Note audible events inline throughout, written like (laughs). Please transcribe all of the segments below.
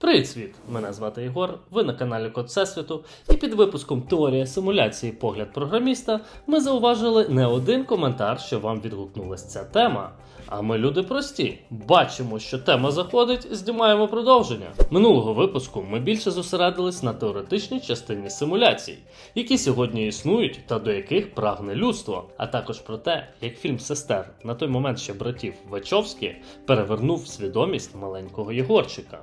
Привіт, світ! Мене звати Ігор. Ви на каналі Код Всесвіту, і під випуском Теорія симуляції Погляд програміста ми зауважили не один коментар, що вам відгукнулася ця тема. А ми люди прості. Бачимо, що тема заходить, знімаємо продовження. Минулого випуску ми більше зосередились на теоретичній частині симуляцій, які сьогодні існують та до яких прагне людство, а також про те, як фільм Сестер на той момент ще братів Вачовські перевернув свідомість маленького Єгорчика.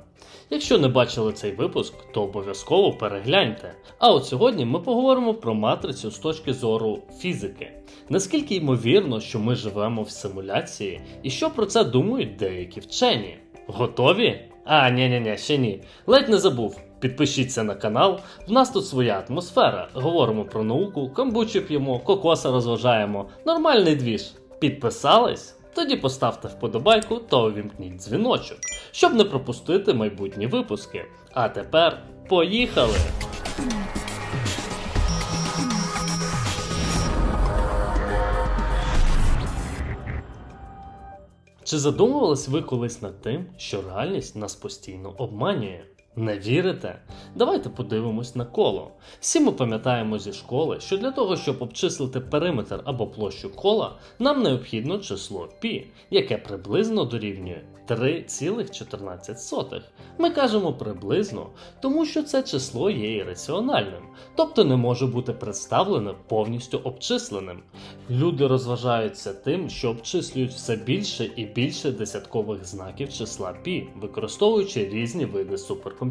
Якщо не бачили цей випуск, то обов'язково перегляньте. А от сьогодні ми поговоримо про матрицю з точки зору фізики. Наскільки ймовірно, що ми живемо в симуляції, і що про це думають деякі вчені? Готові? А, ні, ні, ні, ще ні. Ледь не забув. Підпишіться на канал. В нас тут своя атмосфера. Говоримо про науку, камбучі п'ємо, кокоса розважаємо. Нормальний двіж. Підписались? Тоді поставте вподобайку та увімкніть дзвіночок, щоб не пропустити майбутні випуски. А тепер поїхали! Чи задумувались ви колись над тим, що реальність нас постійно обманює? Не вірите? Давайте подивимось на коло. Всі ми пам'ятаємо зі школи, що для того, щоб обчислити периметр або площу кола, нам необхідно число π, яке приблизно дорівнює 3,14. Ми кажемо приблизно, тому що це число є ірраціональним, тобто не може бути представлене повністю обчисленим. Люди розважаються тим, що обчислюють все більше і більше десяткових знаків числа π, використовуючи різні види суперкомп'ютерів.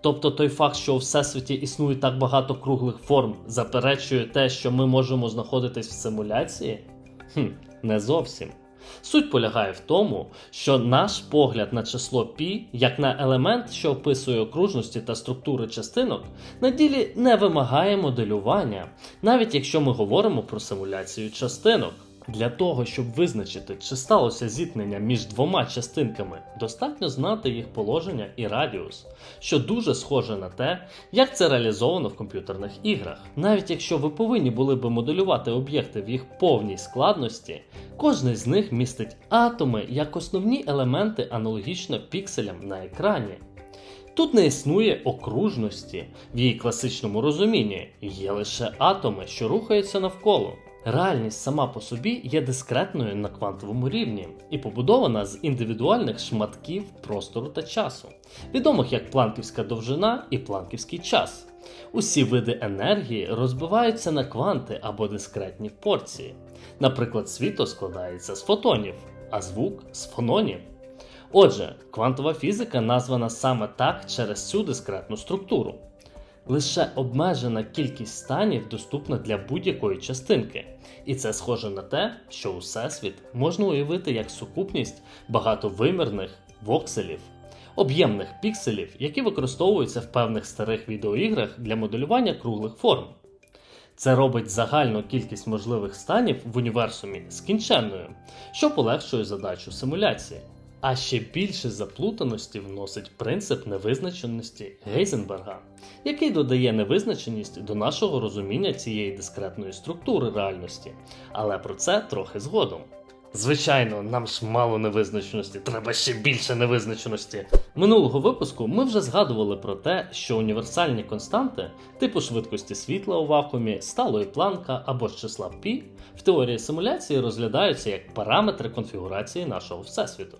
Тобто той факт, що у всесвіті існує так багато круглих форм, заперечує те, що ми можемо знаходитись в симуляції? Хм, не зовсім. Суть полягає в тому, що наш погляд на число π, як на елемент, що описує окружності та структури частинок, на ділі не вимагає моделювання, навіть якщо ми говоримо про симуляцію частинок. Для того, щоб визначити, чи сталося зіткнення між двома частинками, достатньо знати їх положення і радіус, що дуже схоже на те, як це реалізовано в комп'ютерних іграх. Навіть якщо ви повинні були би моделювати об'єкти в їх повній складності, кожний з них містить атоми як основні елементи аналогічно пікселям на екрані. Тут не існує окружності в її класичному розумінні, є лише атоми, що рухаються навколо. Реальність сама по собі є дискретною на квантовому рівні і побудована з індивідуальних шматків простору та часу, відомих як планківська довжина і планківський час. Усі види енергії розбиваються на кванти або дискретні порції. Наприклад, світло складається з фотонів, а звук з фононів. Отже, квантова фізика названа саме так через цю дискретну структуру. Лише обмежена кількість станів доступна для будь-якої частинки, і це схоже на те, що всесвіт можна уявити як сукупність багатовимірних вокселів, об'ємних пікселів, які використовуються в певних старих відеоіграх для моделювання круглих форм. Це робить загальну кількість можливих станів в універсумі скінченною, що полегшує задачу симуляції. А ще більше заплутаності вносить принцип невизначеності Гейзенберга, який додає невизначеність до нашого розуміння цієї дискретної структури реальності, але про це трохи згодом. Звичайно, нам ж мало невизначеності, треба ще більше невизначеності. Минулого випуску ми вже згадували про те, що універсальні константи, типу швидкості світла у вакуумі, сталої планка або ж числа π, в теорії симуляції розглядаються як параметри конфігурації нашого всесвіту.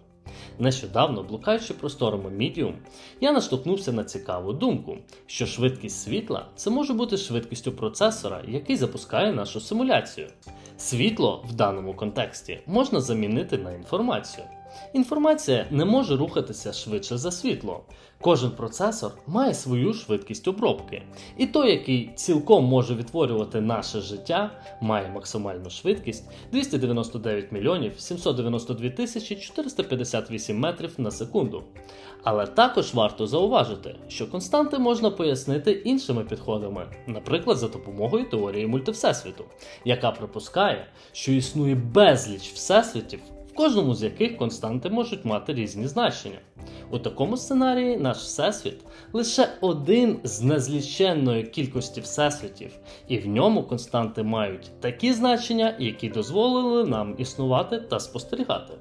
Нещодавно, блукаючи просторами Medium, я наштовхнувся на цікаву думку, що швидкість світла це може бути швидкістю процесора, який запускає нашу симуляцію. Світло в даному контексті можна замінити на інформацію. Інформація не може рухатися швидше за світло. Кожен процесор має свою швидкість обробки, і той, який цілком може відтворювати наше життя, має максимальну швидкість 299 мільйонів 792 тисячі 458 метрів на секунду. Але також варто зауважити, що константи можна пояснити іншими підходами, наприклад, за допомогою теорії мультивсесвіту, яка припускає, що існує безліч всесвітів кожному з яких константи можуть мати різні значення. У такому сценарії наш всесвіт лише один з незліченної кількості всесвітів, і в ньому константи мають такі значення, які дозволили нам існувати та спостерігати.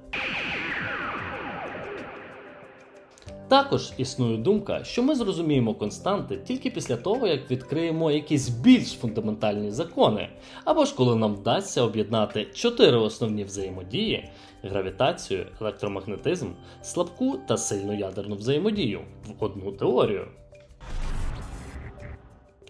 Також існує думка, що ми зрозуміємо константи тільки після того, як відкриємо якісь більш фундаментальні закони, або ж коли нам вдасться об'єднати чотири основні взаємодії: гравітацію, електромагнетизм, слабку та сильну ядерну взаємодію в одну теорію.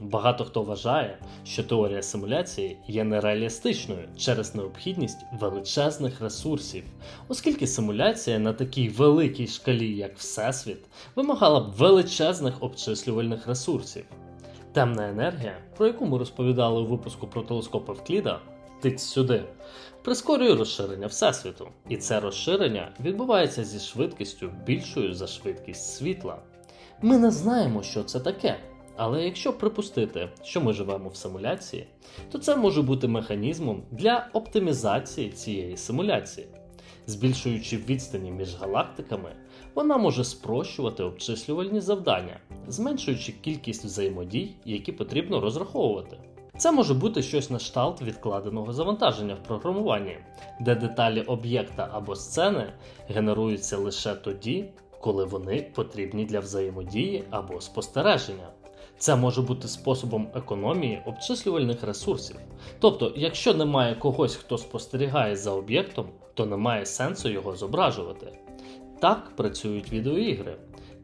Багато хто вважає, що теорія симуляції є нереалістичною через необхідність величезних ресурсів, оскільки симуляція на такій великій шкалі, як Всесвіт, вимагала б величезних обчислювальних ресурсів. Темна енергія, про яку ми розповідали у випуску про телескоп Евкліда, тиць сюди, прискорює розширення Всесвіту, і це розширення відбувається зі швидкістю більшою за швидкість світла. Ми не знаємо, що це таке. Але якщо припустити, що ми живемо в симуляції, то це може бути механізмом для оптимізації цієї симуляції. Збільшуючи відстані між галактиками, вона може спрощувати обчислювальні завдання, зменшуючи кількість взаємодій, які потрібно розраховувати. Це може бути щось на кшталт відкладеного завантаження в програмуванні, де деталі об'єкта або сцени генеруються лише тоді, коли вони потрібні для взаємодії або спостереження. Це може бути способом економії обчислювальних ресурсів. Тобто, якщо немає когось, хто спостерігає за об'єктом, то немає сенсу його зображувати. Так працюють відеоігри.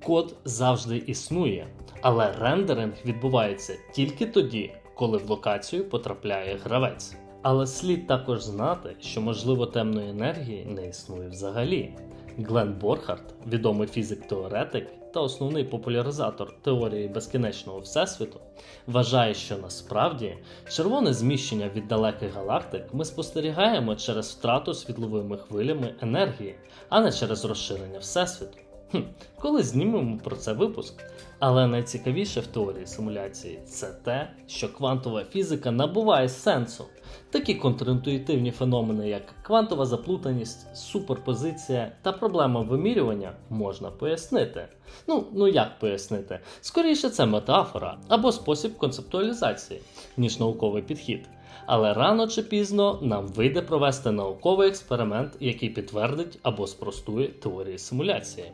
Код завжди існує, але рендеринг відбувається тільки тоді, коли в локацію потрапляє гравець. Але слід також знати, що можливо темної енергії не існує взагалі. Глен Борхард, відомий фізик-теоретик та основний популяризатор теорії безкінечного всесвіту, вважає, що насправді червоне зміщення від далеких галактик ми спостерігаємо через втрату світловими хвилями енергії, а не через розширення всесвіту. Хм, коли знімемо про це випуск. Але найцікавіше в теорії симуляції це те, що квантова фізика набуває сенсу. Такі контрінтуїтивні феномени, як квантова заплутаність, суперпозиція та проблема вимірювання можна пояснити. Ну, ну як пояснити? Скоріше це метафора або спосіб концептуалізації, ніж науковий підхід. Але рано чи пізно нам вийде провести науковий експеримент, який підтвердить або спростує теорії симуляції.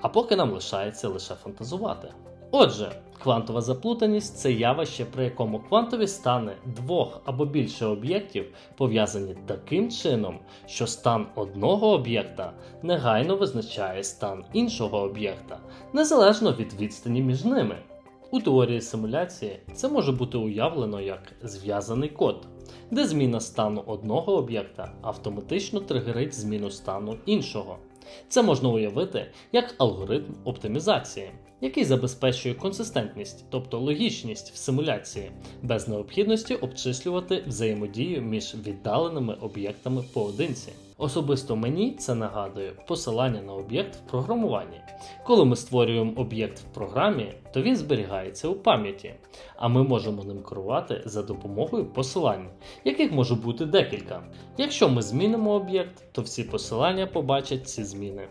А поки нам лишається лише фантазувати. Отже, квантова заплутаність це явище, при якому квантові стани двох або більше об'єктів пов'язані таким чином, що стан одного об'єкта негайно визначає стан іншого об'єкта, незалежно від відстані між ними. У теорії симуляції це може бути уявлено як зв'язаний код, де зміна стану одного об'єкта автоматично тригерить зміну стану іншого. Це можна уявити як алгоритм оптимізації, який забезпечує консистентність, тобто логічність в симуляції, без необхідності обчислювати взаємодію між віддаленими об'єктами поодинці. Особисто мені це нагадує посилання на об'єкт в програмуванні. Коли ми створюємо об'єкт в програмі, то він зберігається у пам'яті, а ми можемо ним керувати за допомогою посилань, яких може бути декілька. Якщо ми змінимо об'єкт, то всі посилання побачать ці зміни.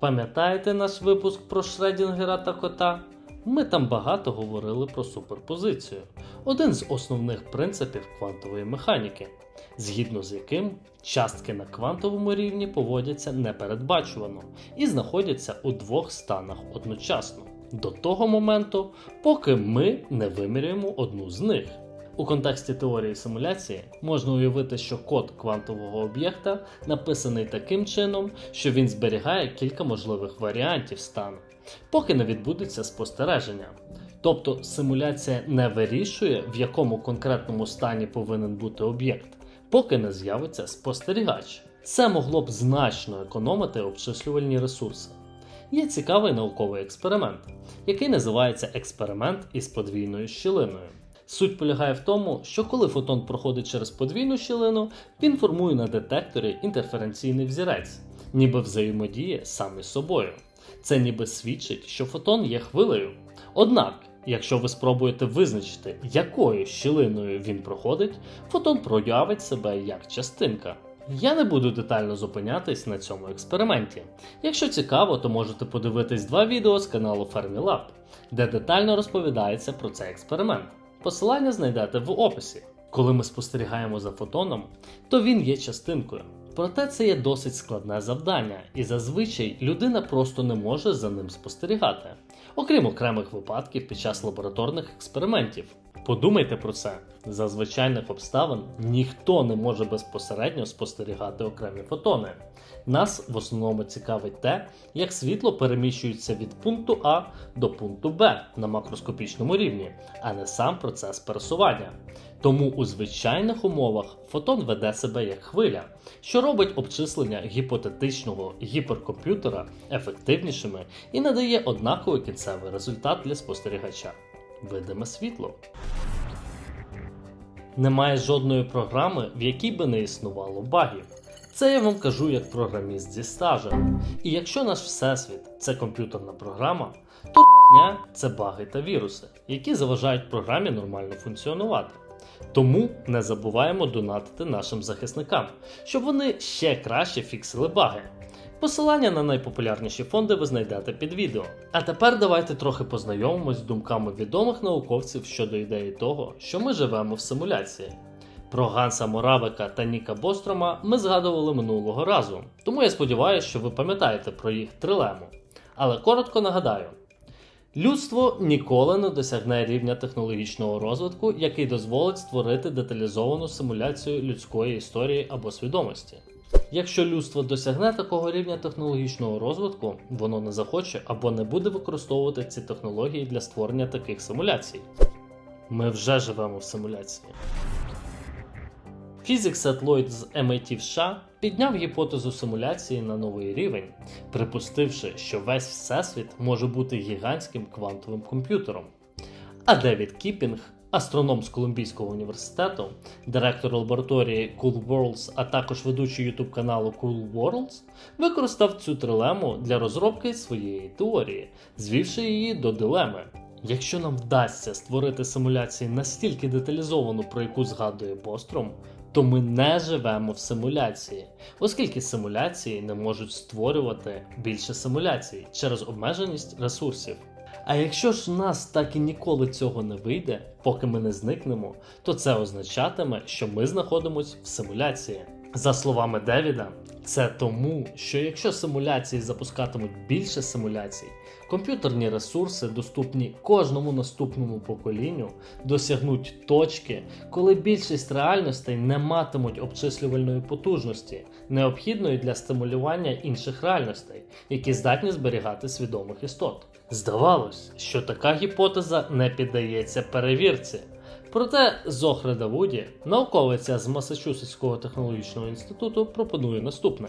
Пам'ятаєте наш випуск про Шредінгера та кота? Ми там багато говорили про суперпозицію, один з основних принципів квантової механіки, згідно з яким частки на квантовому рівні поводяться непередбачувано і знаходяться у двох станах одночасно до того моменту, поки ми не вимірюємо одну з них. У контексті теорії симуляції можна уявити, що код квантового об'єкта написаний таким чином, що він зберігає кілька можливих варіантів стану, поки не відбудеться спостереження. Тобто симуляція не вирішує, в якому конкретному стані повинен бути об'єкт, поки не з'явиться спостерігач. Це могло б значно економити обчислювальні ресурси. Є цікавий науковий експеримент, який називається експеримент із подвійною щілиною. Суть полягає в тому, що коли фотон проходить через подвійну щілину, він формує на детекторі інтерференційний взірець, ніби взаємодіє сам із собою. Це ніби свідчить, що фотон є хвилею. Однак, якщо ви спробуєте визначити, якою щілиною він проходить, фотон проявить себе як частинка. Я не буду детально зупинятись на цьому експерименті. Якщо цікаво, то можете подивитись два відео з каналу Fermilab, де детально розповідається про цей експеримент. Посилання знайдете в описі. Коли ми спостерігаємо за фотоном, то він є частинкою. Проте це є досить складне завдання, і зазвичай людина просто не може за ним спостерігати, окрім окремих випадків під час лабораторних експериментів. Подумайте про це. За звичайних обставин ніхто не може безпосередньо спостерігати окремі фотони. Нас в основному цікавить те, як світло переміщується від пункту А до пункту Б на макроскопічному рівні, а не сам процес пересування. Тому у звичайних умовах фотон веде себе як хвиля, що робить обчислення гіпотетичного гіперкомп'ютера ефективнішими і надає однаковий кінцевий результат для спостерігача видиме світло. Немає жодної програми, в якій би не існувало багів. Це я вам кажу як програміст зі стажем. І якщо наш всесвіт це комп'ютерна програма, то – це баги та віруси, які заважають програмі нормально функціонувати. Тому не забуваємо донатити нашим захисникам, щоб вони ще краще фіксили баги. Посилання на найпопулярніші фонди ви знайдете під відео. А тепер давайте трохи познайомимось з думками відомих науковців щодо ідеї того, що ми живемо в симуляції. Про Ганса Моравика та Ніка Бострома ми згадували минулого разу, тому я сподіваюся, що ви пам'ятаєте про їх трилему. Але коротко нагадаю: людство ніколи не досягне рівня технологічного розвитку, який дозволить створити деталізовану симуляцію людської історії або свідомості. Якщо людство досягне такого рівня технологічного розвитку, воно не захоче або не буде використовувати ці технології для створення таких симуляцій. Ми вже живемо в симуляції. Фізик Сет з MIT в США підняв гіпотезу симуляції на новий рівень, припустивши, що весь всесвіт може бути гігантським квантовим комп'ютером. А Девід Кіпінг, астроном з Колумбійського університету, директор лабораторії Cool Worlds, а також ведучий YouTube каналу Cool Worlds, використав цю трилему для розробки своєї теорії, звівши її до дилеми. Якщо нам вдасться створити симуляцію настільки деталізовану, про яку згадує Бостром, то ми не живемо в симуляції, оскільки симуляції не можуть створювати більше симуляцій через обмеженість ресурсів. А якщо ж у нас так і ніколи цього не вийде, поки ми не зникнемо, то це означатиме, що ми знаходимося в симуляції. За словами Девіда, це тому, що якщо симуляції запускатимуть більше симуляцій, комп'ютерні ресурси, доступні кожному наступному поколінню, досягнуть точки, коли більшість реальностей не матимуть обчислювальної потужності, необхідної для стимулювання інших реальностей, які здатні зберігати свідомих істот. Здавалось, що така гіпотеза не піддається перевірці. Проте Зохре Давуді, науковиця з Масачусетського технологічного інституту, пропонує наступне: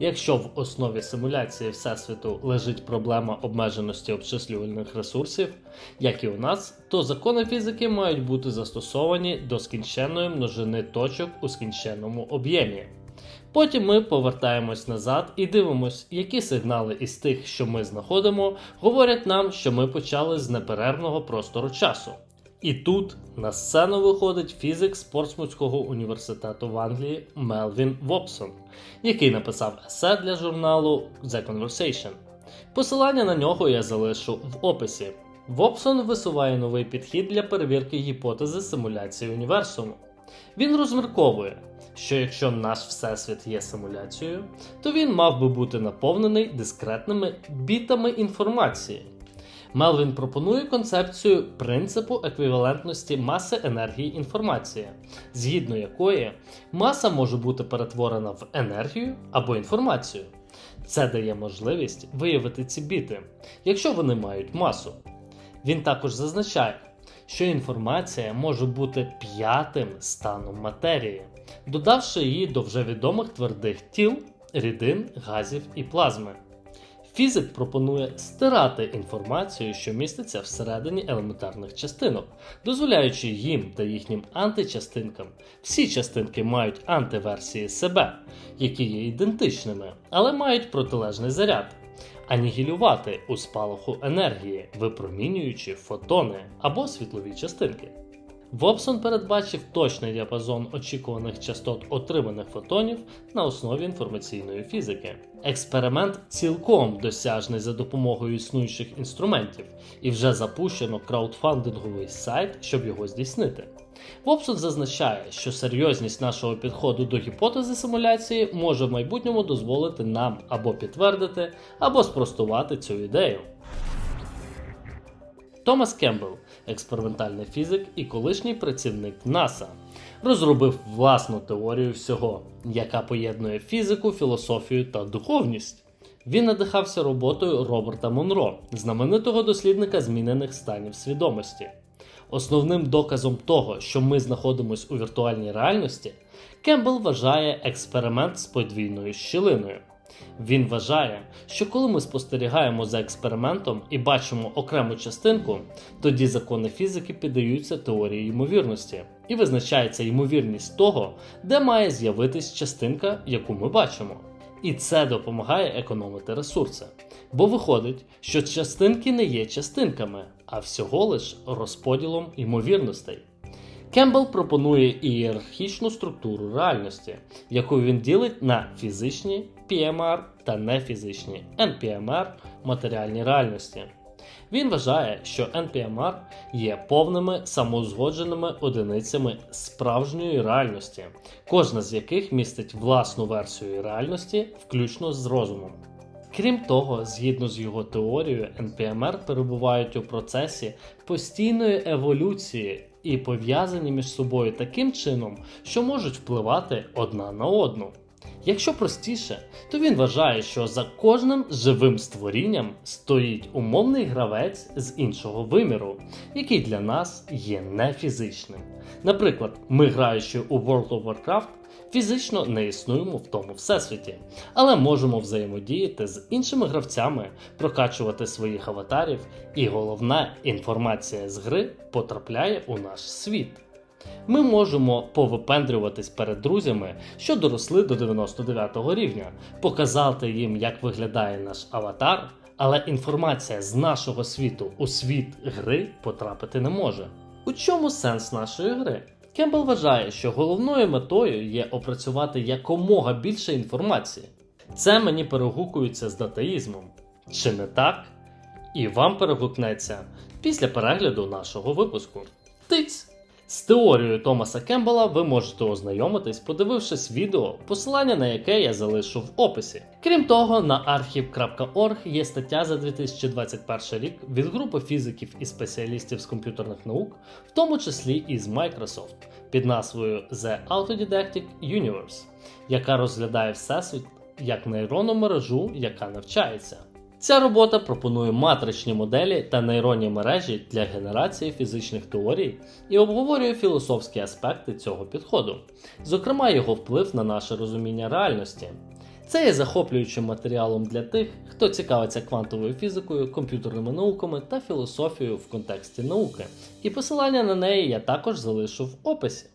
якщо в основі симуляції Всесвіту лежить проблема обмеженості обчислювальних ресурсів, як і у нас, то закони фізики мають бути застосовані до скінченної множини точок у скінченному об'ємі. Потім ми повертаємось назад і дивимось, які сигнали із тих, що ми знаходимо, говорять нам, що ми почали з неперервного простору часу. І тут на сцену виходить фізик з Портсмутського університету в Англії Мелвін Вопсон, який написав есе для журналу The Conversation. Посилання на нього я залишу в описі. Вопсон висуває новий підхід для перевірки гіпотези симуляції універсуму. Він розмірковує, що якщо наш всесвіт є симуляцією, то він мав би бути наповнений дискретними бітами інформації. Мелвін пропонує концепцію принципу еквівалентності маси енергії інформації, згідно якої маса може бути перетворена в енергію або інформацію. Це дає можливість виявити ці біти, якщо вони мають масу. Він також зазначає, що інформація може бути п'ятим станом матерії, додавши її до вже відомих твердих тіл, рідин, газів і плазми. Фізик пропонує стирати інформацію, що міститься всередині елементарних частинок, дозволяючи їм та їхнім античастинкам. Всі частинки мають антиверсії себе, які є ідентичними, але мають протилежний заряд, анігілювати у спалаху енергії, випромінюючи фотони або світлові частинки. Вобсон передбачив точний діапазон очікуваних частот отриманих фотонів на основі інформаційної фізики. Експеримент цілком досяжний за допомогою існуючих інструментів, і вже запущено краудфандинговий сайт, щоб його здійснити. Вобсон зазначає, що серйозність нашого підходу до гіпотези симуляції може в майбутньому дозволити нам або підтвердити, або спростувати цю ідею. Томас Кембл, експериментальний фізик і колишній працівник НАСА, розробив власну теорію всього, яка поєднує фізику, філософію та духовність. Він надихався роботою Роберта Монро, знаменитого дослідника змінених станів свідомості. Основним доказом того, що ми знаходимося у віртуальній реальності, Кембл вважає експеримент з подвійною щілиною. Він вважає, що коли ми спостерігаємо за експериментом і бачимо окрему частинку, тоді закони фізики піддаються теорії ймовірності і визначається ймовірність того, де має з'явитись частинка, яку ми бачимо. І це допомагає економити ресурси. Бо виходить, що частинки не є частинками, а всього лиш розподілом ймовірностей. Кембл пропонує ієрархічну структуру реальності, яку він ділить на фізичні PMR та нефізичні NPMR матеріальні реальності. Він вважає, що NPMR є повними самоузгодженими одиницями справжньої реальності, кожна з яких містить власну версію реальності, включно з розумом. Крім того, згідно з його теорією, NPMR перебувають у процесі постійної еволюції і пов'язані між собою таким чином, що можуть впливати одна на одну. Якщо простіше, то він вважає, що за кожним живим створінням стоїть умовний гравець з іншого виміру, який для нас є нефізичним. Наприклад, ми, граючи у World of Warcraft, фізично не існуємо в тому всесвіті, але можемо взаємодіяти з іншими гравцями, прокачувати своїх аватарів, і головна інформація з гри потрапляє у наш світ. Ми можемо повипендрюватись перед друзями, що доросли до 99 го рівня, показати їм, як виглядає наш аватар, але інформація з нашого світу у світ гри потрапити не може. У чому сенс нашої гри? Кембл вважає, що головною метою є опрацювати якомога більше інформації. Це мені перегукується з датаїзмом. Чи не так? І вам перегукнеться після перегляду нашого випуску. Тиць! З теорією Томаса Кембела ви можете ознайомитись, подивившись відео, посилання на яке я залишу в описі. Крім того, на archive.org є стаття за 2021 рік від групи фізиків і спеціалістів з комп'ютерних наук, в тому числі і з Microsoft, під назвою The Autodidactic Universe, яка розглядає всесвіт як нейронну мережу, яка навчається. Ця робота пропонує матричні моделі та нейронні мережі для генерації фізичних теорій і обговорює філософські аспекти цього підходу, зокрема його вплив на наше розуміння реальності. Це є захоплюючим матеріалом для тих, хто цікавиться квантовою фізикою, комп'ютерними науками та філософією в контексті науки, і посилання на неї я також залишу в описі.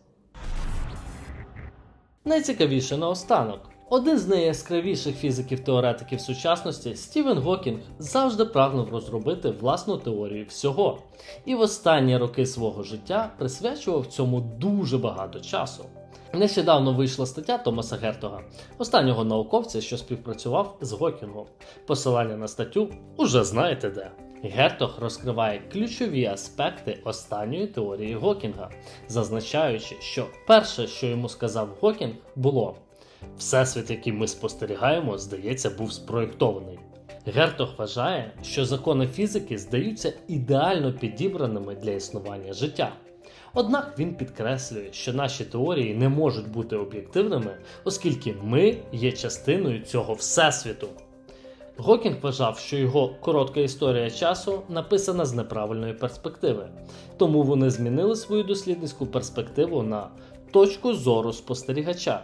Найцікавіше наостанок. Один з найяскравіших фізиків-теоретиків сучасності Стівен Гокінг завжди прагнув розробити власну теорію всього, і в останні роки свого життя присвячував цьому дуже багато часу. Нещодавно вийшла стаття Томаса Гертога, останнього науковця, що співпрацював з Гокінгом. Посилання на статтю уже знаєте де. Гертог розкриває ключові аспекти останньої теорії Гокінга, зазначаючи, що перше, що йому сказав Гокінг, було Всесвіт, який ми спостерігаємо, здається, був спроєктований. Гертог вважає, що закони фізики здаються ідеально підібраними для існування життя. Однак він підкреслює, що наші теорії не можуть бути об'єктивними, оскільки ми є частиною цього всесвіту. Гокінг вважав, що його коротка історія часу написана з неправильної перспективи, тому вони змінили свою дослідницьку перспективу на точку зору спостерігача.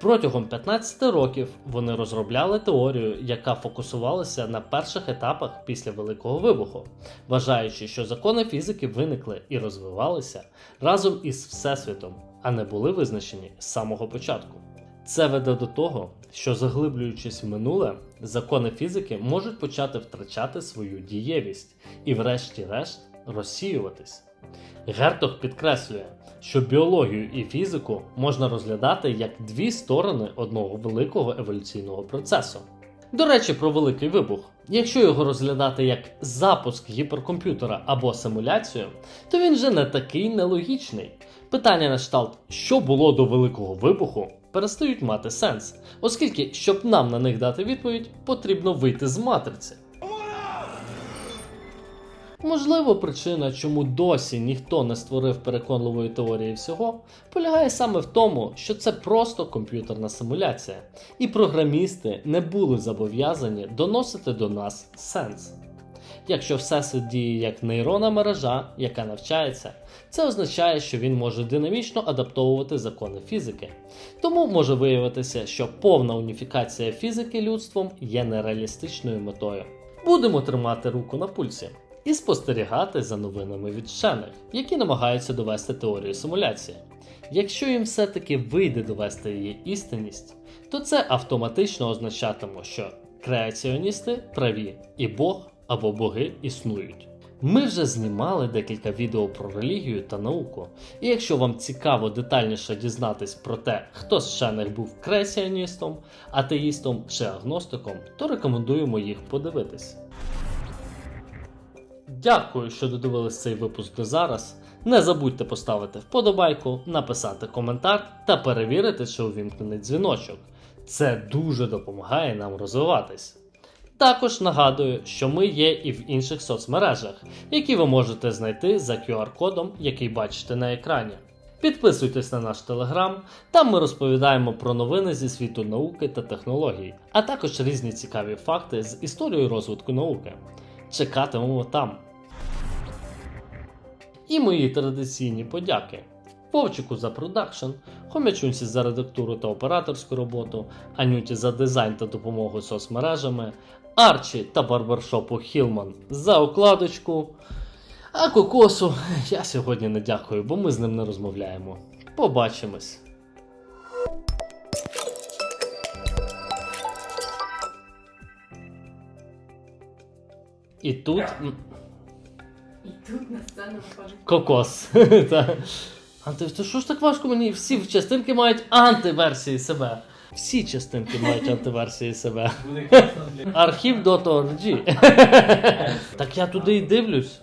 Протягом 15 років вони розробляли теорію, яка фокусувалася на перших етапах після Великого вибуху, вважаючи, що закони фізики виникли і розвивалися разом із Всесвітом, а не були визначені з самого початку. Це веде до того, що заглиблюючись в минуле, закони фізики можуть почати втрачати свою дієвість і, врешті-решт, розсіюватись. Гертог підкреслює, що біологію і фізику можна розглядати як дві сторони одного великого еволюційного процесу. До речі, про великий вибух. Якщо його розглядати як запуск гіперкомп'ютера або симуляцію, то він вже не такий нелогічний. Питання на кшталт, що було до великого вибуху, перестають мати сенс, оскільки, щоб нам на них дати відповідь, потрібно вийти з матриці. Можливо, причина, чому досі ніхто не створив переконливої теорії всього, полягає саме в тому, що це просто комп'ютерна симуляція, і програмісти не були зобов'язані доносити до нас сенс. Якщо всесвіт діє як нейронна мережа, яка навчається, це означає, що він може динамічно адаптовувати закони фізики. Тому може виявитися, що повна уніфікація фізики людством є нереалістичною метою. Будемо тримати руку на пульсі і спостерігати за новинами від вчених, які намагаються довести теорію симуляції. Якщо їм все-таки вийде довести її істинність, то це автоматично означатиме, що креаціоністи праві і Бог або боги існують. Ми вже знімали декілька відео про релігію та науку, і якщо вам цікаво детальніше дізнатись про те, хто з вчених був креаціоністом, атеїстом чи агностиком, то рекомендуємо їх подивитись. Дякую, що додивились цей випуск до зараз. Не забудьте поставити вподобайку, написати коментар та перевірити, чи увімкнений дзвіночок. Це дуже допомагає нам розвиватись. Також нагадую, що ми є і в інших соцмережах, які ви можете знайти за QR-кодом, який бачите на екрані. Підписуйтесь на наш телеграм, там ми розповідаємо про новини зі світу науки та технологій, а також різні цікаві факти з історією розвитку науки. Чекатимемо там. І мої традиційні подяки. Вовчику за продакшн, Хомячунці за редактуру та операторську роботу, Анюті за дизайн та допомогу соцмережами, Арчі та барбершопу Хілман за окладочку. А Кокосу (laughs) я сьогодні не дякую, бо ми з ним не розмовляємо. Побачимось. І тут І тут на сцену виходить. кокос. (laughs) Та. Анти, то що ж так важко мені? Всі частинки мають антиверсії себе. Всі частинки мають антиверсії себе. Архів.org. так я туди і дивлюсь.